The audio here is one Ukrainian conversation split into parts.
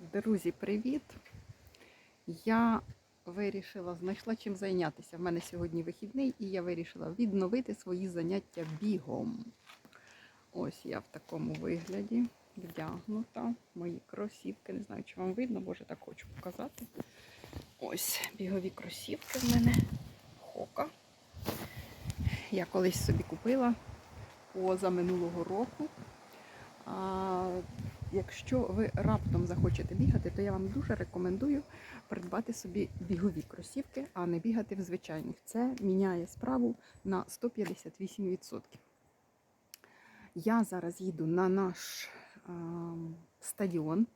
Друзі, привіт! Я вирішила, знайшла чим зайнятися. В мене сьогодні вихідний, і я вирішила відновити свої заняття бігом. Ось я в такому вигляді вдягнута. Мої кросівки. Не знаю, чи вам видно, боже, так хочу показати. Ось бігові кросівки в мене. Хока. Я колись собі купила поза минулого року. Якщо ви раптом захочете бігати, то я вам дуже рекомендую придбати собі бігові кросівки, а не бігати в звичайних. Це міняє справу на 158%. Я зараз їду на наш а, стадіон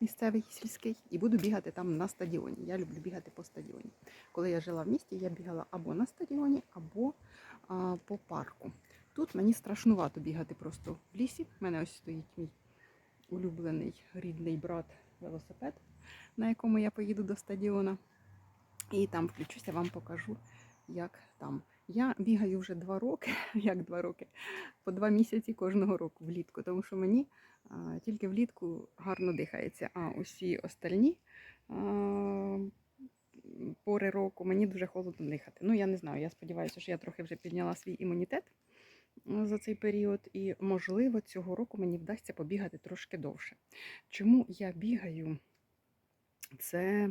місцевий сільський і буду бігати там на стадіоні. Я люблю бігати по стадіоні. Коли я жила в місті, я бігала або на стадіоні, або а, по парку. Тут мені страшнувато бігати просто в лісі. У мене ось стоїть мій улюблений рідний брат велосипед, на якому я поїду до стадіона. І там включуся, вам покажу, як там. Я бігаю вже два роки, як два роки, по два місяці кожного року влітку, тому що мені а, тільки влітку гарно дихається. А усі остальні а, пори року мені дуже холодно дихати. Ну, я не знаю, я сподіваюся, що я трохи вже підняла свій імунітет за цей період, і, можливо, цього року мені вдасться побігати трошки довше. Чому я бігаю? Це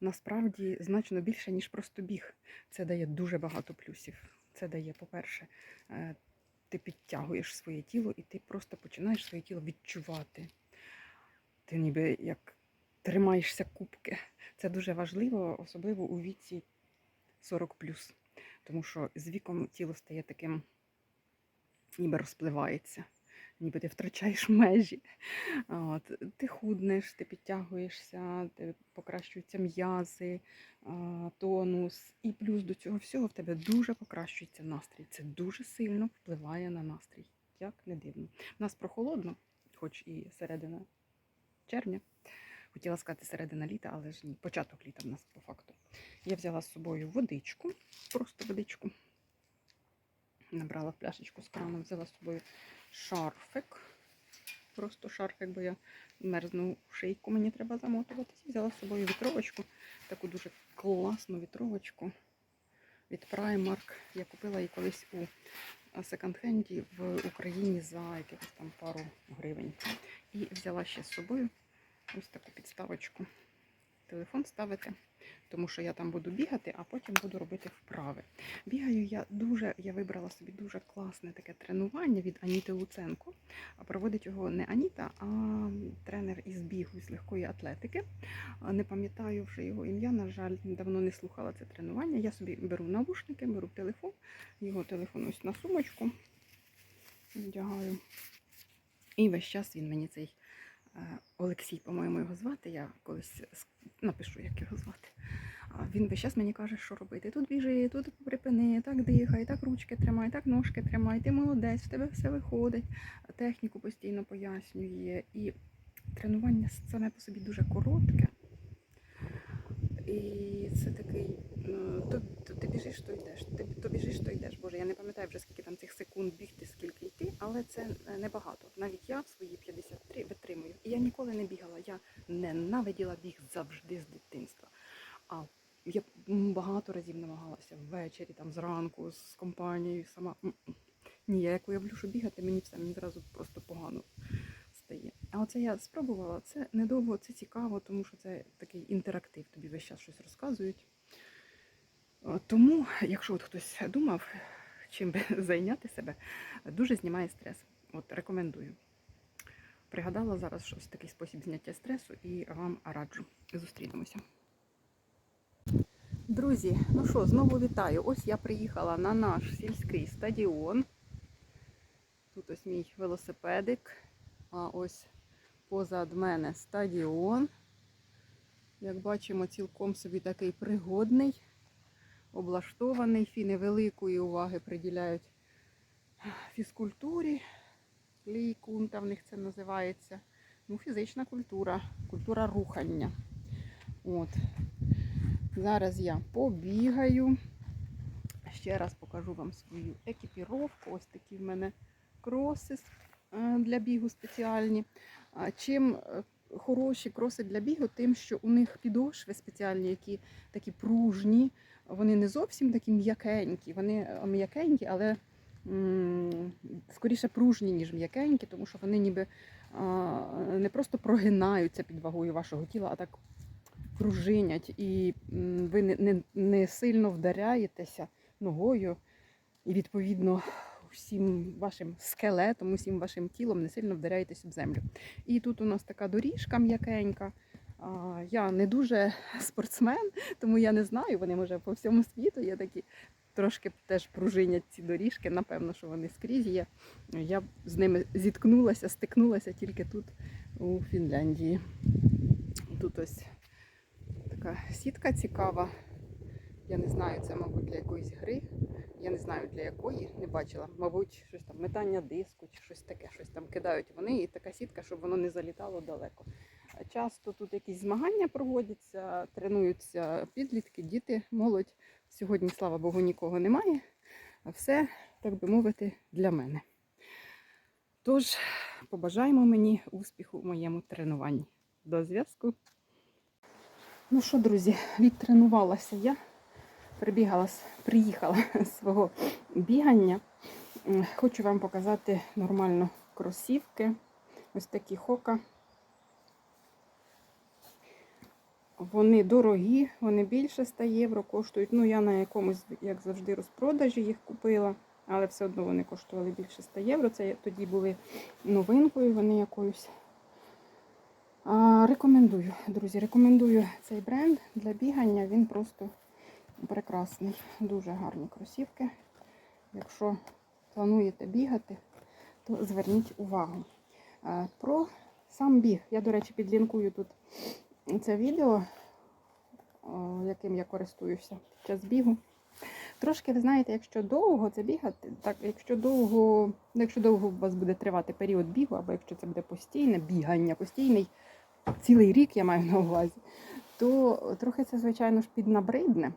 насправді значно більше, ніж просто біг. Це дає дуже багато плюсів. Це дає, по-перше, е, ти підтягуєш своє тіло і ти просто починаєш своє тіло відчувати. Ти ніби як тримаєшся кубки. Це дуже важливо, особливо у віці 40 тому що з віком тіло стає таким, ніби розпливається, ніби ти втрачаєш межі. От, ти худнеш, ти підтягуєшся, ти покращуються м'язи, тонус. І плюс до цього всього в тебе дуже покращується настрій. Це дуже сильно впливає на настрій. Як не дивно. У нас прохолодно, хоч і середина червня. Хотіла сказати середина літа, але ж ні, початок літа в нас по факту. Я взяла з собою водичку, просто водичку. Набрала пляшечку з краном, взяла з собою шарфик. Просто шарфик, бо я мерзну шийку, мені треба замотуватися. Взяла з собою вітровочку, таку дуже класну вітровочку від Primark. Я купила її колись у секонд-хенді в Україні за якихось там пару гривень. І взяла ще з собою ось таку підставочку. Телефон ставити, тому що я там буду бігати, а потім буду робити вправи. Бігаю я дуже, я вибрала собі дуже класне таке тренування від Аніти Луценко. Проводить його не Аніта, а тренер із бігу з легкої атлетики. Не пам'ятаю вже його ім'я, на жаль, давно не слухала це тренування. Я собі беру навушники, беру телефон, його телефон ось на сумочку. Вдягаю. І весь час він мені цей Олексій, по-моєму, його звати. Я колись напишу, як його звати. Він весь час мені каже, що робити. Тут біжи, тут припини, так дихай, так ручки тримай, так ножки тримай, ти молодець, в тебе все виходить. Техніку постійно пояснює. І тренування саме по собі дуже коротке. І це такий, ну, то, то ти біжиш, то йдеш. Ти то біжиш, то йдеш. Боже, я не пам'ятаю вже скільки там цих секунд бігти, скільки йти, але це е, небагато. Навіть я в свої 53 витримую. І я ніколи не бігала. Я ненавиділа біг завжди з дитинства. А я багато разів намагалася ввечері, там зранку з компанією сама. Ні, я як уявлю, що бігати, мені все мені зразу просто погано стає. А оце я спробувала. Це недовго, це цікаво, тому що це такий інтерактив. Тобі весь час щось розказують. Тому, якщо от хтось думав, чим би зайняти себе, дуже знімає стрес. От рекомендую. Пригадала зараз щось такий спосіб зняття стресу і вам раджу. Зустрінемося. Друзі, ну що, знову вітаю. Ось я приїхала на наш сільський стадіон. Тут ось мій велосипедик. А ось позад мене стадіон. Як бачимо, цілком собі такий пригодний, облаштований. Фіни великої уваги приділяють фізкультурі. Лійкунта в них це називається. Ну, фізична культура, культура рухання. От. Зараз я побігаю. Ще раз покажу вам свою екіпіровку. Ось такі в мене кроси е, для бігу спеціальні. Чим е, хороші кроси для бігу, тим, що у них підошви спеціальні, які такі пружні, вони не зовсім такі м'якенькі, вони е, м'якенькі, але скоріше пружні, ніж м'якенькі, тому що вони ніби не просто прогинаються під вагою вашого тіла, а так пружинять, і ви не, не, не сильно вдаряєтеся ногою, і відповідно всім вашим скелетом, усім вашим тілом не сильно вдаряєтесь об землю. І тут у нас така доріжка м'якенька. Я не дуже спортсмен, тому я не знаю. Вони може по всьому світу є такі трошки теж пружинять ці доріжки. Напевно, що вони скрізь є. Я з ними зіткнулася, стикнулася тільки тут, у Фінляндії. Тут ось така сітка цікава. Я не знаю, це, мабуть, для якоїсь гри. Я не знаю для якої, не бачила. Мабуть, щось там метання диску чи щось таке, щось там кидають вони, і така сітка, щоб воно не залітало далеко. Часто тут якісь змагання проводяться, тренуються підлітки, діти, молодь. Сьогодні, слава Богу, нікого немає. А все, так би мовити, для мене. Тож, побажаємо мені успіху в моєму тренуванні. До зв'язку. Ну що, друзі, відтренувалася я прибігала, приїхала з свого бігання. Хочу вам показати нормально кросівки. Ось такі хока. Вони дорогі, вони більше 100 євро коштують. Ну, я на якомусь, як завжди, розпродажі їх купила, але все одно вони коштували більше 100 євро. Це тоді були новинкою, вони якоюсь. А, рекомендую, друзі, рекомендую цей бренд для бігання. Він просто прекрасний. Дуже гарні кросівки. Якщо плануєте бігати, то зверніть увагу. Е, Про сам біг. Я, до речі, підлінкую тут це відео, яким я користуюся під час бігу. Трошки, ви знаєте, якщо довго це бігати, так якщо довго, ну, якщо довго у вас буде тривати період бігу, або якщо це буде постійне бігання, постійний цілий рік я маю на увазі, то трохи це, звичайно ж, піднабридне.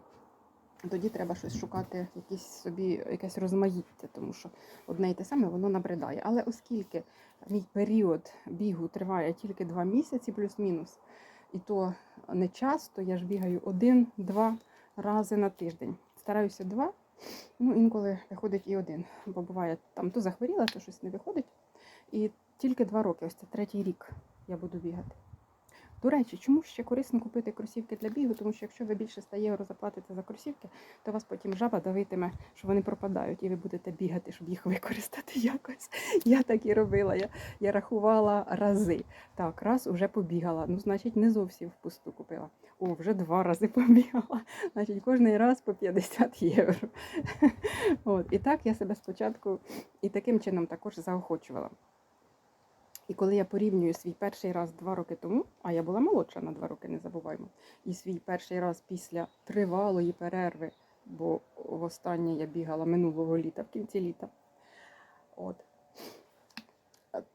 Тоді треба щось шукати, якісь собі якесь розмаїття, тому що одне і те саме воно набридає. Але оскільки мій період бігу триває тільки два місяці, плюс-мінус, і то не часто, я ж бігаю один-два рази на тиждень. Стараюся два, ну інколи виходить і один. Бо буває там то захворіла, то щось не виходить. І тільки два роки, ось це третій рік я буду бігати. До речі, чому ще корисно купити кросівки для бігу? Тому що якщо ви більше 100 євро заплатите за кросівки, то вас потім жаба давитиме, що вони пропадають, і ви будете бігати, щоб їх використати якось. Я так і робила. Я, я рахувала рази. Так, раз уже побігала. Ну, значить, не зовсім впусту купила. О, вже два рази побігала. Значить, кожний раз по 50 євро. От. І так я себе спочатку і таким чином також заохочувала. І коли я порівнюю свій перший раз два роки тому, а я була молодша на два роки, не забуваймо, і свій перший раз після тривалої перерви, бо востаннє я бігала минулого літа, в кінці літа. От.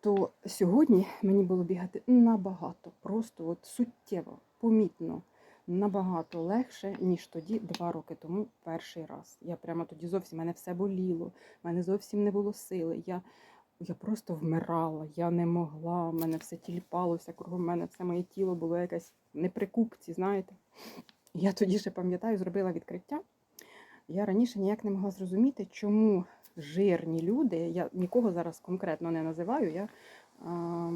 То сьогодні мені було бігати набагато, просто от суттєво, помітно, набагато легше, ніж тоді два роки тому перший раз. Я прямо тоді зовсім мене все боліло, в мене зовсім не було сили. Я я просто вмирала, я не могла, в мене все тіліпалося кругом мене, все моє тіло було якесь не при купці, знаєте. Я тоді ще пам'ятаю, зробила відкриття. Я раніше ніяк не могла зрозуміти, чому жирні люди, я нікого зараз конкретно не називаю, я а,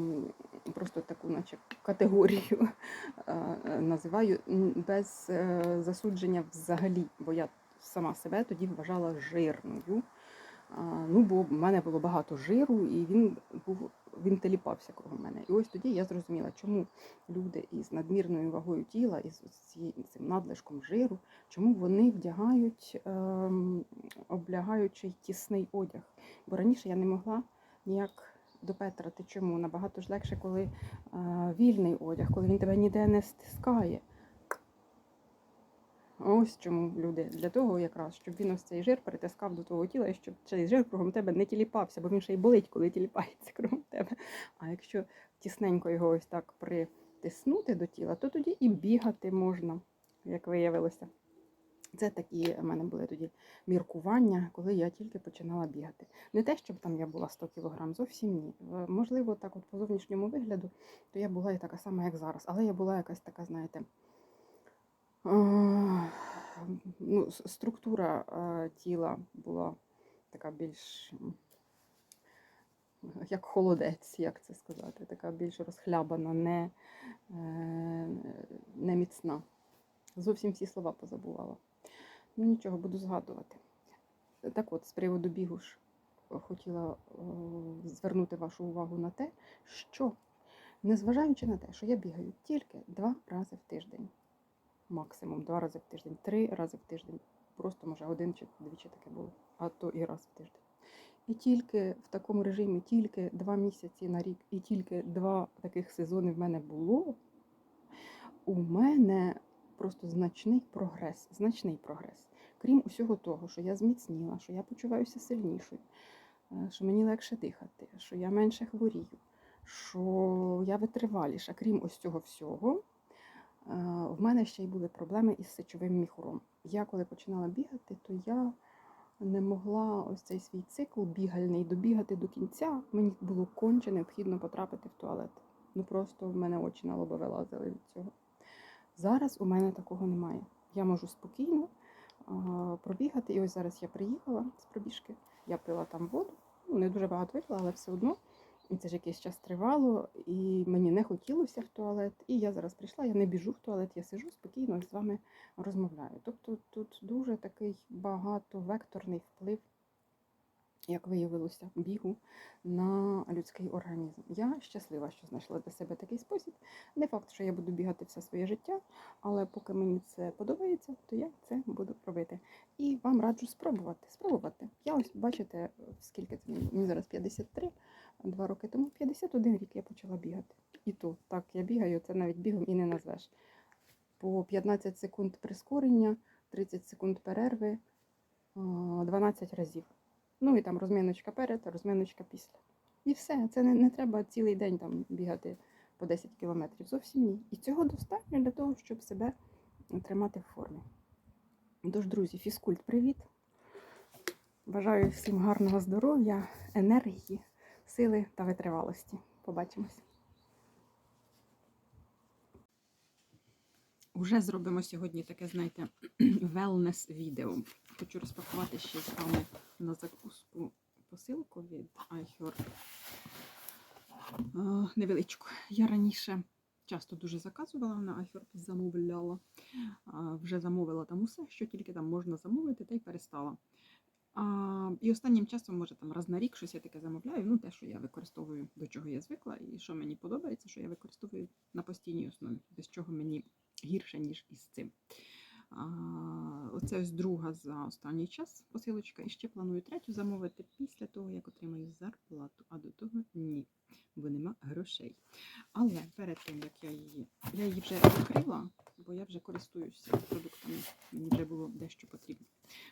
просто таку, наче категорію а, називаю без е, засудження взагалі, бо я сама себе тоді вважала жирною. А, Ну, бо в мене було багато жиру, і він був він теліпався кругом мене. І ось тоді я зрозуміла, чому люди із надмірною вагою тіла, із цим надлишком жиру, чому вони вдягають ем, облягаючий тісний одяг. Бо раніше я не могла ніяк допетрати, чому набагато ж легше, коли е, вільний одяг, коли він тебе ніде не стискає. Ось чому люди для того, якраз, щоб він ось цей жир перетискав до твого тіла, і щоб цей жир кругом тебе не тіліпався, бо він ще й болить, коли тіліпається кругом тебе. А якщо тісненько його ось так притиснути до тіла, то тоді і бігати можна, як виявилося. Це такі в мене були тоді міркування, коли я тільки починала бігати. Не те, щоб там я була 100 кг, зовсім ні. Можливо, так от по зовнішньому вигляду, то я була і така сама, як зараз. Але я була якась така, знаєте, ну, структура тіла була така більш як холодець, як це сказати, така більш розхлябана, не, е, не міцна. Зовсім всі слова позабувала. Ну нічого, буду згадувати. Так от, з приводу бігу ж е, хотіла е, звернути вашу увагу на те, що, незважаючи на те, що я бігаю тільки два рази в тиждень, максимум два рази в тиждень, три рази в тиждень, просто може один чи двічі таке було, а то і раз в тиждень. І тільки в такому режимі, тільки два місяці на рік, і тільки два таких сезони в мене було, у мене просто значний прогрес, значний прогрес. Крім усього того, що я зміцніла, що я почуваюся сильнішою, е, що мені легше дихати, що я менше хворію, що я витриваліша. Крім ось цього всього, в мене ще й були проблеми із сечовим міхуром. Я коли починала бігати, то я не могла ось цей свій цикл бігальний добігати до кінця. Мені було конче необхідно потрапити в туалет. Ну просто в мене очі на лоба вилазили від цього. Зараз у мене такого немає. Я можу спокійно а, пробігати. І ось зараз я приїхала з пробіжки. Я пила там воду. Ну, не дуже багато випила, але все одно. І це ж якийсь час тривало, і мені не хотілося в туалет. І я зараз прийшла, я не біжу в туалет, я сижу спокійно з вами розмовляю. Тобто тут дуже такий багатовекторний вплив, як виявилося, бігу на людський організм. Я щаслива, що знайшла для себе такий спосіб. Не факт, що я буду бігати все своє життя, але поки мені це подобається, то я це буду робити. І вам раджу спробувати. Спробувати. Я ось бачите, скільки це мені зараз 53, два роки тому 51 рік я почала бігати. І то так я бігаю, це навіть бігом і не назвеш. По 15 секунд прискорення, 30 секунд перерви, 12 разів. Ну і там розміночка перед, розміночка після. І все. Це не, не треба цілий день там бігати по 10 кілометрів. Зовсім ні. І цього достатньо для того, щоб себе тримати в формі. Тож, друзі, фізкульт, привіт! Бажаю всім гарного здоров'я, енергії, сили та витривалості. Побачимось. Уже зробимо сьогодні таке, знаєте, wellness відео. Хочу розпакувати ще з вами на закуску посилку від iHerb. Невеличку. Я раніше часто дуже заказувала на iHerb, замовляла. Вже замовила там усе, що тільки там можна замовити, та й перестала. А, і останнім часом, може, там раз на рік щось я таке замовляю. Ну, те, що я використовую, до чого я звикла, і що мені подобається, що я використовую на постійній основі, без чого мені гірше, ніж із цим. А, оце ось друга за останній час посилочка. І ще планую третю замовити після того, як отримаю зарплату. А до того ні, бо нема грошей. Але перед тим, як я її, я її вже відкрила, бо я вже користуюся продуктами, мені вже було дещо потрібно.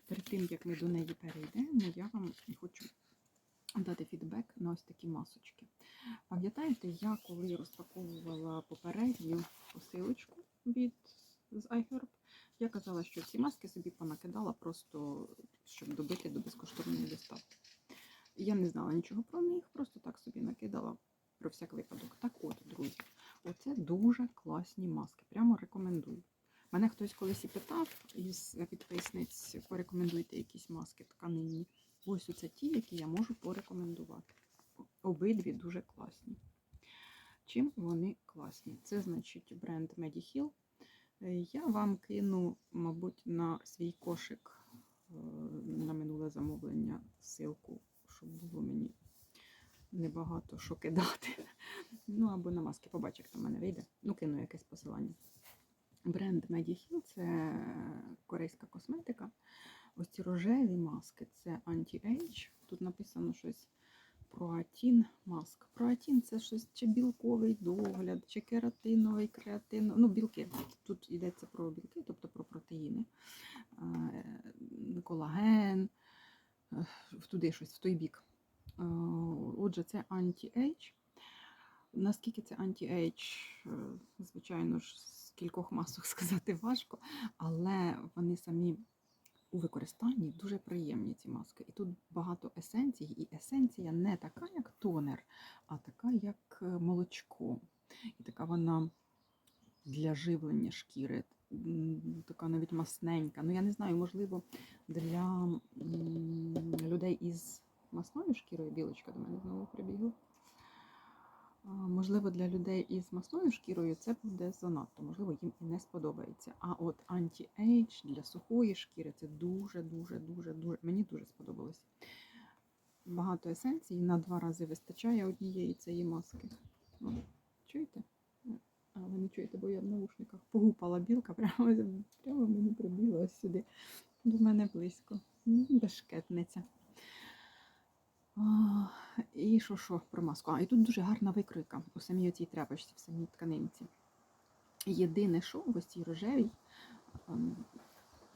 Перед тим, як ми до неї перейдемо, я вам хочу дати фідбек на ось такі масочки. Пам'ятаєте, я коли розпаковувала попередню посилочку від з iHerb, я казала, що ці маски собі понакидала просто, щоб добити до безкоштовної доставки. Я не знала нічого про них, просто так собі накидала про всяк випадок. Так от, друзі, оце дуже класні маски. Прямо рекомендую. Мене хтось колись і питав із підписниць, порекомендуйте якісь маски тканинні. Ось оце ті, які я можу порекомендувати. Обидві дуже класні. Чим вони класні? Це значить бренд Mediheal. Е, Я вам кину, мабуть, на свій кошик е, на минуле замовлення ссылку, щоб було мені небагато що кидати. Ну або на маски. Побачу, як там в мене вийде. Ну, кину якесь посилання. Бренд Mediheal це корейська косметика. Ось ці рожеві маски це anti-age. Тут написано щось проатін маск. Проатін це щось чи білковий догляд, чи кератиновий, креатиновий. Ну, білки. Тут йдеться про білки, тобто про протеїни, е, колаген, е, туди щось, в той бік. Е, Отже, це anti-age. Наскільки це anti-age, е, звичайно ж, з кількох масок сказати важко, але вони самі у використанні дуже приємні ці маски. І тут багато есенцій, і есенція не така, як тонер, а така, як е, молочко. І така вона для живлення шкіри, така навіть масненька. Ну, я не знаю, можливо, для людей із масною шкірою, білочка до мене знову прибігла. Можливо, для людей із масною шкірою це буде занадто, можливо, їм і не сподобається. А от анті-ейдж для сухої шкіри це дуже, дуже, дуже. Мені дуже сподобалось. Багато есенцій на два рази вистачає однієї цієї маски. Ну, чуєте? А ви не чуєте, бо я в наушниках погупала білка, прямо, прямо мені прибіла сюди. До мене близько. Бешкетниця. І що що про маску? А, і тут дуже гарна викройка у самій оцій тряпочці, в самій тканинці. Єдине, що в ось цій рожевій ем,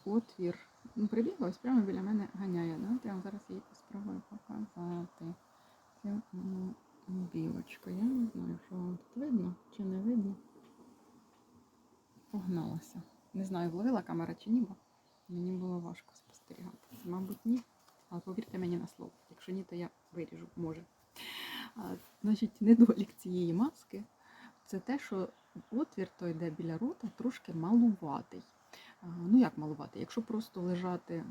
отвір. Ну, прибігла, ось прямо біля мене ганяє. Давайте я вам зараз її спробую показати. Це білочка. Я не знаю, що вам тут видно чи не видно. Погналася. Не знаю, вловила камера чи ні, бо мені було важко спостерігати. Мабуть, ні. Але повірте мені на слово. Якщо ні, то я виріжу, може. Значить, недолік цієї маски це те, що отвір той, де біля рота, трошки малуватий. Ну як малуватий? Якщо просто лежати,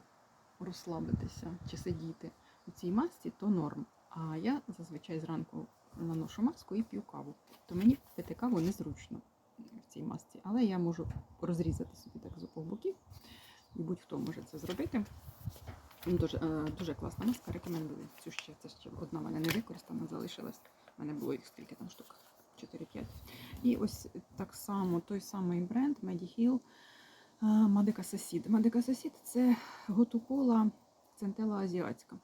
розслабитися чи сидіти у цій масці, то норм. А я зазвичай зранку наношу маску і п'ю каву. То мені пити каву незручно в цій масці. Але я можу розрізати собі так з обох боків. І будь-хто може це зробити. Дуже, е, дуже класна маска, рекомендую. Цю ще це ще одна в мене не використана, залишилась. У мене було їх скільки там штук? 4-5. І ось так само той самий бренд е, Madeka Сосід. Madeka Сосід це готукола центела азіатська.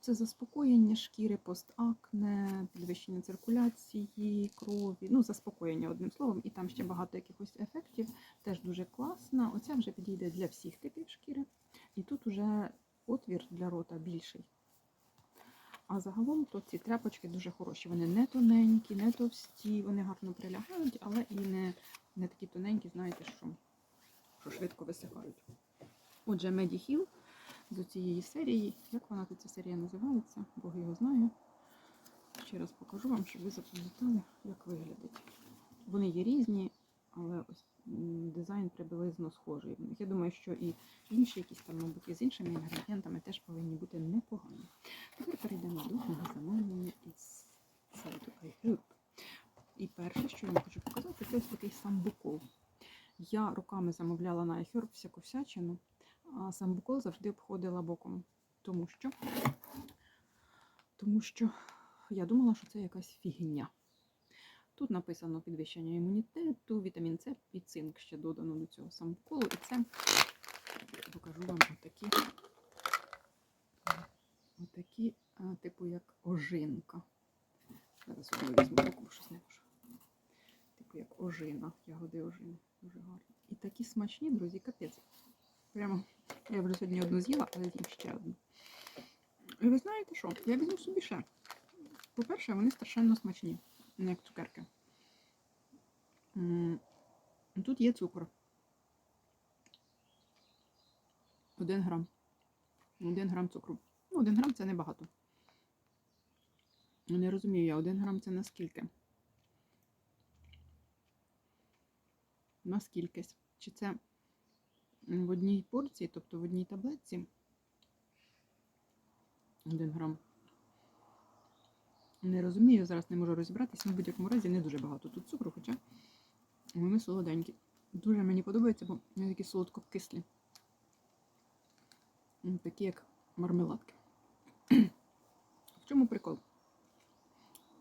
Це заспокоєння шкіри, постакне, підвищення циркуляції, крові, ну, заспокоєння одним словом, і там ще багато якихось ефектів. Теж дуже класна. Оця вже підійде для всіх типів шкіри. І тут уже отвір для рота більший. А загалом то ці тряпочки дуже хороші. Вони не тоненькі, не товсті, вони гарно прилягають, але і не, не такі тоненькі, знаєте, що, що швидко висихають. Отже, Mediheal з цієї серії. Як вона тут ця серія називається? Бог його знає. Ще раз покажу вам, щоб ви запам'ятали, як виглядить. Вони є різні, але ось дизайн приблизно схожий. Я думаю, що і інші якісь там, мабуть, з іншими інгредієнтами теж повинні бути непогані. Тепер перейдемо до мого замовлення із сайту iHerb. І перше, що я вам хочу показати, це ось такий самбукол. Я руками замовляла на iHerb всяку всячину, а самбукол завжди обходила боком. Тому що, тому що я думала, що це якась фігня. Тут написано підвищення імунітету, вітамін С і цинк ще додано до цього самбуколу. І це покажу вам отакі, отакі типу як ожинка. Зараз візьму руку, щось не можу. Типу як ожина, ягоди ожини. Дуже гарно. І такі смачні, друзі, капець. Прямо я вже сьогодні одну з'їла, але з'їм ще одну. І ви знаєте що? Я візьму собі ще. По-перше, вони страшенно смачні, як цукерки. Тут є цукор. Один грам. Один грам цукру. Ну, один грам це небагато. Не розумію я, один грам це наскільки? Наскільки? Чи це в одній порції, тобто в одній таблетці? Один грам. Не розумію, зараз не можу розібратися. В будь-якому разі не дуже багато тут цукру, хоча вони солоденькі. Дуже мені подобається, бо вони такі солодко-кислі. Такі як мармеладки. В чому прикол?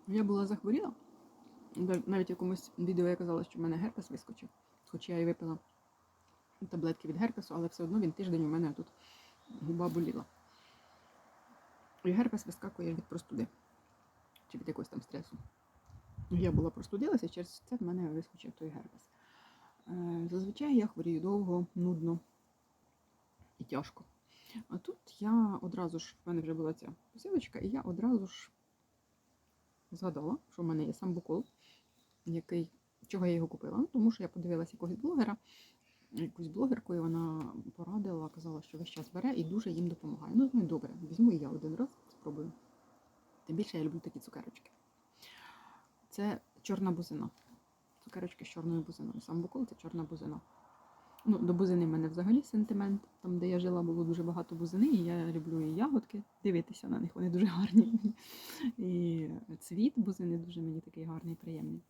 Я була захворіла. Навіть в якомусь відео я казала, що в мене герпес вискочив. Хоч я і випила таблетки від герпесу, але все одно він тиждень у мене тут губа боліла. І герпес вискакує від простуди. Чи від якогось там стресу. Я була простудилася, через це в мене вискочив той герпес. Е, Зазвичай я хворію довго, нудно і тяжко. А тут я одразу ж, в мене вже була ця посилочка, і я одразу ж згадала, що в мене є самбукол, який Чого я його купила? Ну, тому що я подивилася якогось блогера, якусь блогерку, і вона порадила, казала, що весь час бере і дуже їм допомагає. Ну, ну добре, візьму і я один раз спробую. Тим більше я люблю такі цукерочки. Це чорна бузина. Цукерочки з чорною бузиною. Сам букол це чорна бузина. Ну, до бузини в мене взагалі сентимент. Там, де я жила, було дуже багато бузини, і я люблю і ягодки. Дивитися на них, вони дуже гарні. І цвіт бузини дуже мені такий гарний, приємний.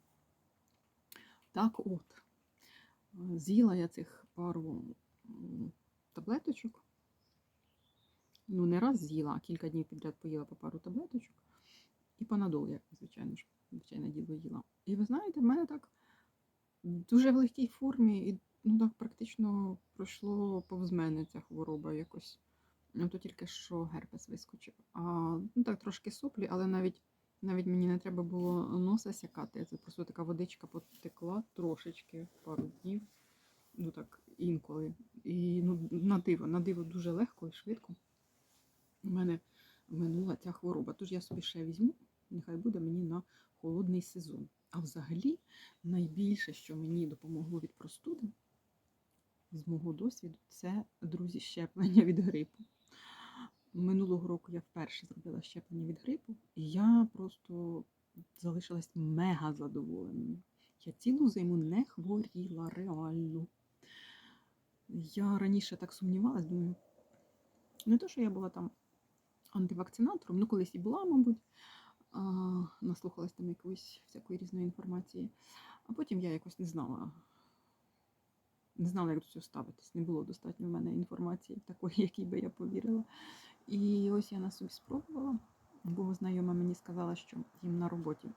Так от, з'їла я цих пару таблеточок. Ну, не раз з'їла, а кілька днів підряд поїла по пару таблеточок. І панадол, як звичайно ж, звичайно діло їла. І ви знаєте, в мене так дуже в легкій формі, і ну так практично пройшло повз мене ця хвороба якось. Ну, то тільки що герпес вискочив. А ну так трошки соплі, але навіть навіть мені не треба було носа сякати. Це просто така водичка потекла трошечки пару днів. Ну так, інколи. І ну, на диво, на диво дуже легко і швидко. У мене минула ця хвороба. Тож я собі ще візьму, нехай буде мені на холодний сезон. А взагалі, найбільше, що мені допомогло від простуди, з мого досвіду, це друзі щеплення від грипу. Минулого року я вперше зробила щеплення від грипу, і я просто залишилась мега задоволеною. Я цілу зиму не хворіла реально. Я раніше так сумнівалась, думаю, не то, що я була там антивакцинатором, ну колись і була, мабуть, наслухалась там якоїсь всякої різної інформації. А потім я якось не знала, не знала, як до цього ставитись. Не було достатньо в мене інформації такої, якій би я повірила. І ось я на собі спробувала, бо знайома мені сказала, що їм на роботі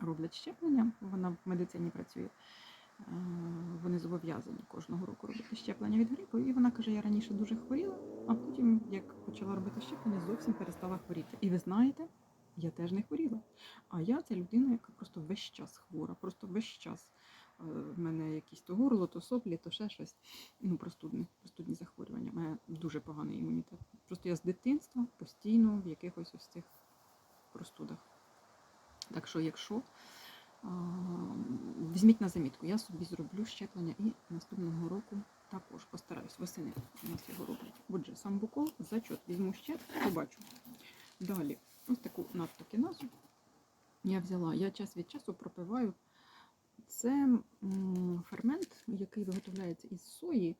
роблять щеплення, вона в медицині працює. Е, Вони зобов'язані кожного року робити щеплення від грипу. І вона каже, я раніше дуже хворіла, а потім, як почала робити щеплення, зовсім перестала хворіти. І ви знаєте, я теж не хворіла. А я це людина, яка просто весь час хвора, просто весь час. Е, В мене якісь то горло, то соплі, то ще щось. Ну, простудні, простудні захворювання. У мене дуже поганий імунітет. Просто я з дитинства постійно в якихось ось цих простудах. Так що, якщо візьміть на замітку, я собі зроблю щеплення і наступного року також постараюсь восени у нас його роблять. Отже, сам букол, зачот візьму ще, побачу. Далі, ось таку нафтокіназу я взяла. Я час від часу пропиваю. Це фермент, який виготовляється із сої,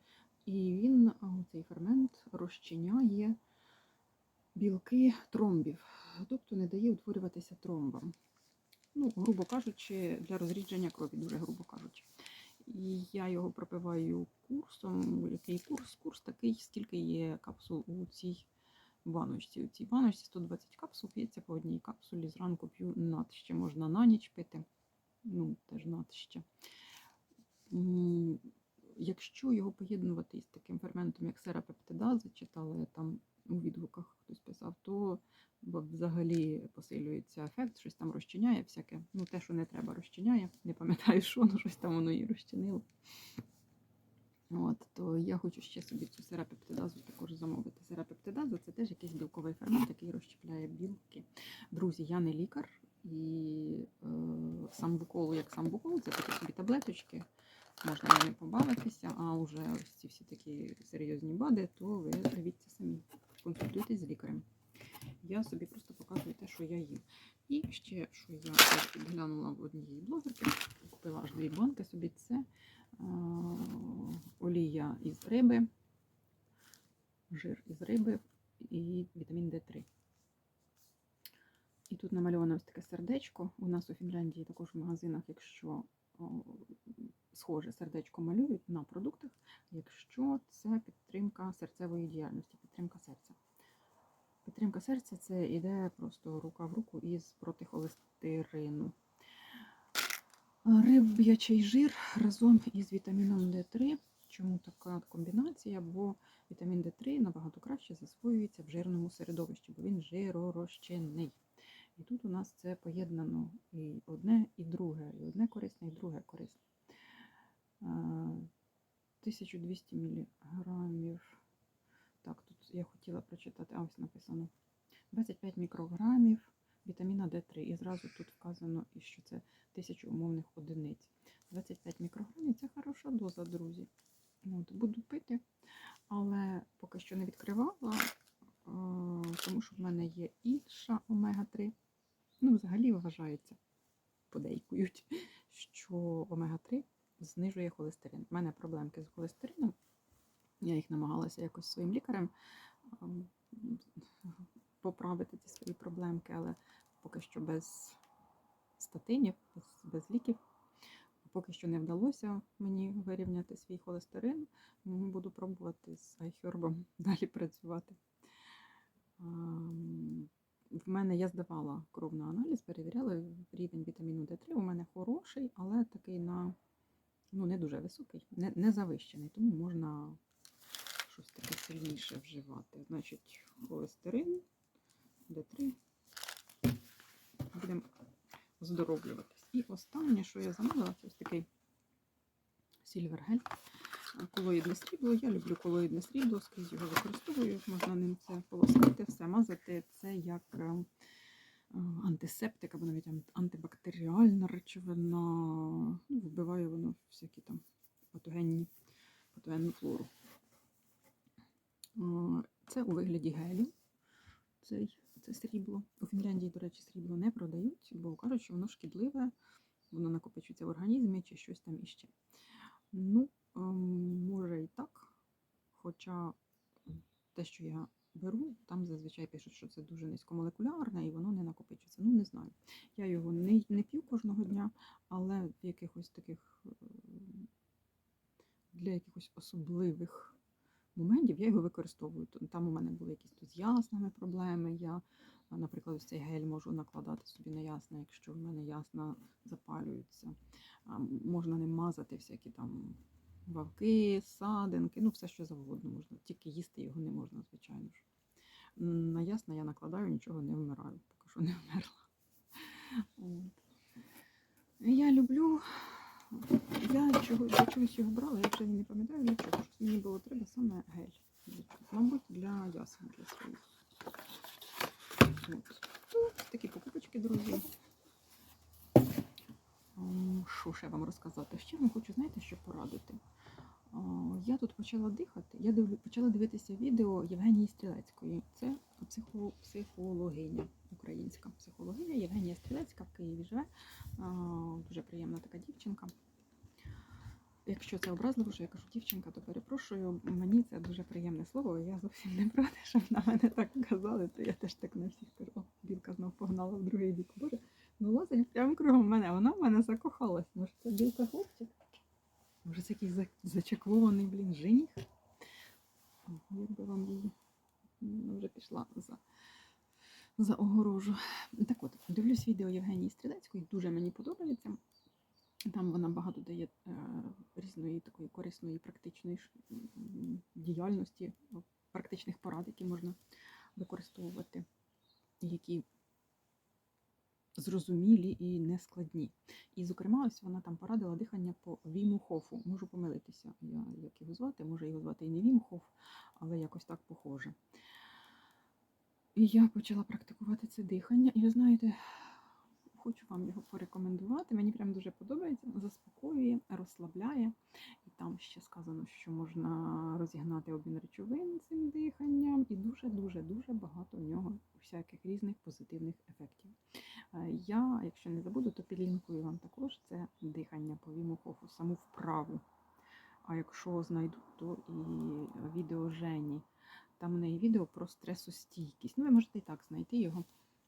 і він, цей фермент, розчиняє білки тромбів, тобто не дає утворюватися тромбам. Ну, грубо кажучи, для розрідження крові, дуже грубо кажучи. І я його пропиваю курсом. Який курс? Курс такий, скільки є капсул у цій баночці. У цій баночці 120 капсул п'ється по одній капсулі. Зранку п'ю над ще можна на ніч пити. Ну, теж над ще. Якщо його поєднувати із таким ферментом, як серапептидаза, читала я там у відгуках хтось писав, то взагалі посилюється ефект, щось там розчиняє всяке. Ну, те, що не треба, розчиняє. Не пам'ятаю, що, ну щось там воно і розчинило. От, то я хочу ще собі цю серапептидазу також замовити. Серапептидаза це теж якийсь білковий фермент, який розщепляє білки. Друзі, я не лікар, і е, сам букол, як сам букол, це такі собі таблеточки. Можна ними побавитися, а вже ось ці всі такі серйозні бади, то ви дивіться самі, консультуйтесь з лікарем. Я собі просто показую те, що я їм. І ще, що я теж підглянула в одній блогерки, купила аж дві банки собі, це е, олія із риби, жир із риби і вітамін D3. І тут намальоване ось таке сердечко. У нас у Фінляндії також в магазинах, якщо схоже сердечко малюють на продуктах, якщо це підтримка серцевої діяльності, підтримка серця. Підтримка серця це йде просто рука в руку із протихолестерину. Риб'ячий жир разом із вітаміном D3. Чому така комбінація? Бо вітамін D3 набагато краще засвоюється в жирному середовищі, бо він жиророзчинний. І тут у нас це поєднано і одне, і друге, і одне корисне, і друге корисне. Е, 1200 міліграмів. Так, тут я хотіла прочитати, а ось написано 25 мікрограмів вітаміна Д3. І зразу тут вказано, що це 1000 умовних одиниць. 25 мікрограмів це хороша доза, друзі. От, буду пити, але поки що не відкривала, тому що в мене є інша омега-3. Ну, взагалі вважається, подейкують, що омега-3 знижує холестерин. У мене проблемки з холестерином. Я їх намагалася якось своїм лікарем ем, поправити ці свої проблемки, але поки що без статинів, без, без ліків. Поки що не вдалося мені вирівняти свій холестерин. Буду пробувати з айхербом далі працювати. В мене я здавала кровний аналіз, перевіряла рівень вітаміну Д3. У мене хороший, але такий на ну, не дуже високий, не, не завищений, тому можна щось таке сильніше вживати. Значить, холестерин, Д3. Будемо оздоровлюватись. І останнє, що я замовила, це ось такий сільвергель. Колоїдне срібло. Я люблю колоїдне срібло, скрізь його використовую. Можна ним це полоскати, все мазати. Це як е, антисептик або навіть антибактеріальна речовина. Ну, вбиває воно всякі там патогенні, патогенну флору. Е, Це у вигляді гелю. Цей, це срібло. У Фінляндії, до речі, срібло не продають, бо кажуть, що воно шкідливе, воно накопичується в організмі чи щось там іще. Ну, може і так. Хоча те, що я беру, там зазвичай пишуть, що це дуже низькомолекулярне і воно не накопичується. Ну, не знаю. Я його не, не п'ю кожного дня, але в якихось таких е, для якихось особливих моментів я його використовую. Там у мене були якісь тут з яснами проблеми. Я, наприклад, ось цей гель можу накладати собі на ясна, якщо в мене ясна запалюються. Можна ним мазати всякі там вавки, садинки, ну все що завгодно можна. Тільки їсти його не можна, звичайно ж. На ясна я накладаю, нічого не вмираю, поки що не вмерла. От. Я люблю. Я чого, для чогось його брала, я вже не пам'ятаю для чого. Щось мені було треба саме гель. Мабуть, для ясен для своїх. От. Ну, такі покупочки, друзі. Що ще вам розказати? Ще вам хочу, знаєте, що порадити. Я тут почала дихати, я дивлю, почала дивитися відео Євгенії Стрілецької. Це психо, психологиня, українська психологиня Євгенія Стрілецька в Києві живе. Дуже приємна така дівчинка. Якщо це образливо, що я кажу дівчинка, то перепрошую. Мені це дуже приємне слово. Я зовсім не проти, щоб на мене так казали, то я теж так на всіх кажу. О, білка знов погнала в другий бік. Боже, лазить прямо кругом мене. Вона в мене закохалась. Може, це білка хлопчик? Може, це якийсь за- зачеклований, блін, жених? О, Якби вам її Вона вже пішла за, за огорожу. Так от, дивлюсь відео Євгенії Стрілецької, дуже мені подобається. Там вона багато дає е, різної такої корисної практичної діяльності, практичних порад, які можна використовувати, які зрозумілі і нескладні. І, зокрема, ось вона там порадила дихання по Віму Хофу. Можу помилитися, я, як його звати, може його звати і не Вім Хоф, але якось так похоже. І я почала практикувати це дихання, і ви знаєте, хочу вам його порекомендувати. Мені прям дуже подобається, заспокоює, розслабляє. І там ще сказано, що можна розігнати обмін речовин цим диханням, і дуже-дуже дуже багато в нього всяких різних позитивних ефектів. Е, Я, якщо не забуду, то підлінкую вам також це дихання по Віму саму вправу. А якщо знайду, то і відео Жені. Там у неї відео про стресостійкість. Ну, ви можете і так знайти його,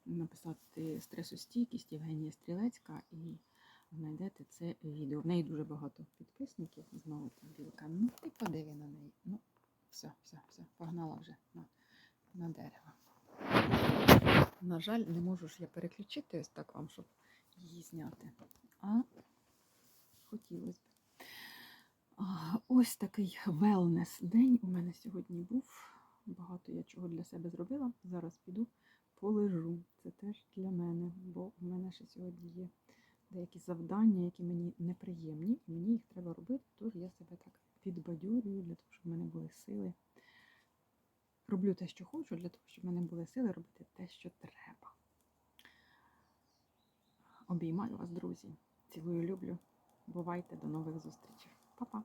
написати стресостійкість Євгенія Стрілецька і знайдете це відео. В неї дуже багато підписників. Знову та білка. Ну, ти подиви на неї. Ну, все, все, все, погнала вже на, на дерево. На жаль, не можу ж я переключити ось так вам, щоб її зняти. А хотілося б. Ось такий велнес день у мене сьогодні був. Багато я чого для себе зробила. Зараз піду полежу. Це теж для мене, бо в мене ще сьогодні є деякі завдання, які мені неприємні, і мені їх треба робити. Тож я себе так підбадьорюю для того, щоб в мене були сили роблю те, що хочу, для того, щоб мене були сили робити те, що треба. Обіймаю вас, друзі. Цілую, люблю. Бувайте, до нових зустрічей. Па-па!